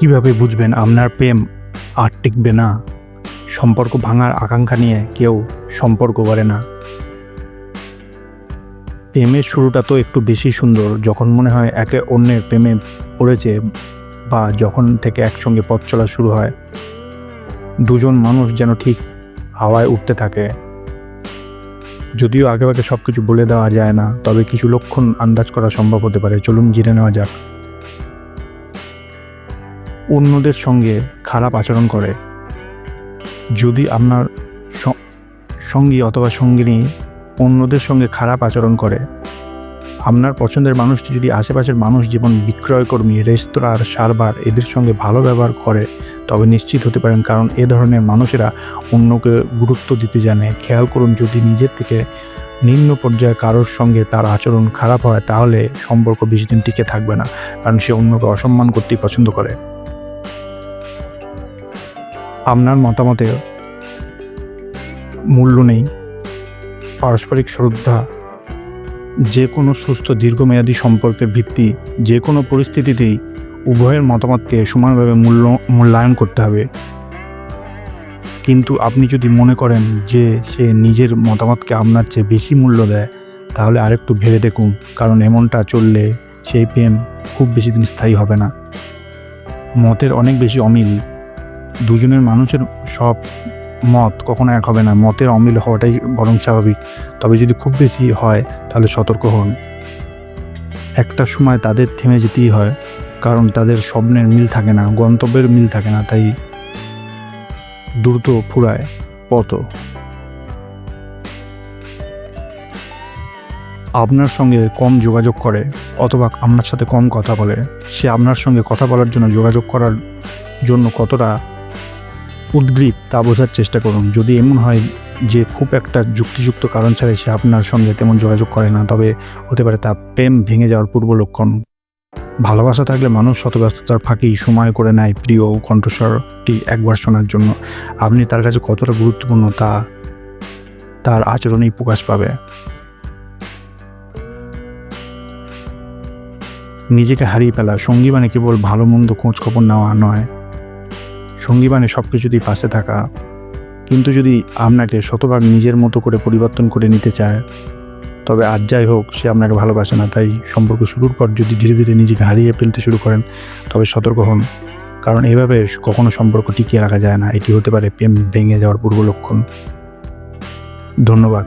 কীভাবে বুঝবেন আপনার প্রেম আর টিকবে না? সম্পর্ক ভাঙার আকাঙ্ক্ষা নিয়ে কেউ সম্পর্ক করে না। প্রেমের শুরুটা তো একটু বেশি সুন্দর, যখন মনে হয় একে অন্যের প্রেমে পড়েছে বা যখন থেকে একসঙ্গে পথ চলা শুরু হয়। দুজন মানুষ যেন ঠিক হাওয়ায় উঠতে থাকে। যদিও আগে আগে সব কিছু বলে দেওয়া যায় না, তবে কিছু লক্ষণ আন্দাজ করা সম্ভব হতে পারে। চলুন জিরে নেওয়া যাক। অন্যদের সঙ্গে খারাপ আচরণ করে। যদি আপনার সঙ্গী অথবা সঙ্গিনী অন্যদের সঙ্গে খারাপ আচরণ করে, আপনার পছন্দের মানুষটি যদি আশেপাশের মানুষ যেমন বিক্রয়কর্মী, রেস্তোরাঁর সারবার এদের সঙ্গে ভালো ব্যবহার করে, তবে নিশ্চিত হতে পারেন কারণ এ ধরনের মানুষেরা অন্যকে গুরুত্ব দিতে জানে। খেয়াল করুন, যদি নিজের থেকে নিম্ন পর্যায়ে কারোর সঙ্গে তার আচরণ খারাপ হয়, তাহলে সম্পর্ক বেশি দিন টিকে থাকবে না, কারণ সে অন্যকে অসম্মান করতেই পছন্দ করে। আপনার মূল্য নেই। পারস্পরিক শ্রদ্ধা, যে কোনো সুস্থ দীর্ঘমেয়াদী সম্পর্কের ভিত্তি, যে কোনো পরিস্থিতিতেই উভয়ের মতামতকে সমানভাবে মূল্য, মূল্যায়ন করতে হবে। কিন্তু আপনি যদি মনে করেন যে সে নিজের মতামতকে আপনার চেয়ে বেশি মূল্য দেয়, তাহলে আরেকটু ভেবে দেখুন, কারণ এমনটা চললে সেই প্রেম খুব বেশি দিন স্থায়ী হবে না। মতের অনেক বেশি অমিল দুজনের মানুষের সব মত কখনো এক হবে না। মতের অমিল হওয়াটাই বরং স্বাভাবিক। তবে যদি খুব বেশি হয়, তাহলে সতর্ক হন। একটা সময় তাদের থেমে যেতেই হয়, কারণ তাদের স্বপ্নের মিল থাকে না, গন্তব্যের মিল থাকে না, তাই দ্রুত ফুরায় পত আপনার সঙ্গে কম যোগাযোগ করে, অথবা আপনার সাথে কম কথা বলে। সে আপনার সঙ্গে কথা বলার জন্য যোগাযোগ করার জন্য কতটা উদ্গ্রীব, তা বোঝার চেষ্টা করুন। যদি এমন হয় যে খুব একটা যুক্তিযুক্ত কারণ ছাড়াই সে আপনার সঙ্গে তেমন যোগাযোগ করে না, তবে হতে পারে তা প্রেম ভেঙে যাওয়ার পূর্ব লক্ষণ। ভালোবাসা থাকলে মানুষ শতব্যস্ততার ফাঁকেই সময় করে নেয় প্রিয় কণ্ঠস্বরটি একবার শোনার জন্য। আপনি তার কাছে কতটা গুরুত্বপূর্ণ তা তার আচরণেই প্রকাশ পাবে। নিজেকে হারিয়ে ফেলা, সঙ্গী মানে কেবল ভালো মন্দ খোঁজ খবর নেওয়া নয়। সঙ্গী মানে সব কিছুতেই পাশে থাকা, কিন্তু যদি আপনাকে শতভাগ নিজের মতো করে পরিবর্তন করে নিতে চায়, তবে আর যাই হোক, সে আপনাকে ভালোবাসে না। তাই সম্পর্ক শুরুর পর যদি ধীরে ধীরে নিজেকে হারিয়ে ফেলতে শুরু করেন, তবে সতর্ক হন। কারণ এভাবে কখনো সম্পর্ক টিকিয়ে রাখা যায় না। এটি হতে পারে প্রেম ভেঙে যাওয়ার পূর্ব লক্ষণ। ধন্যবাদ।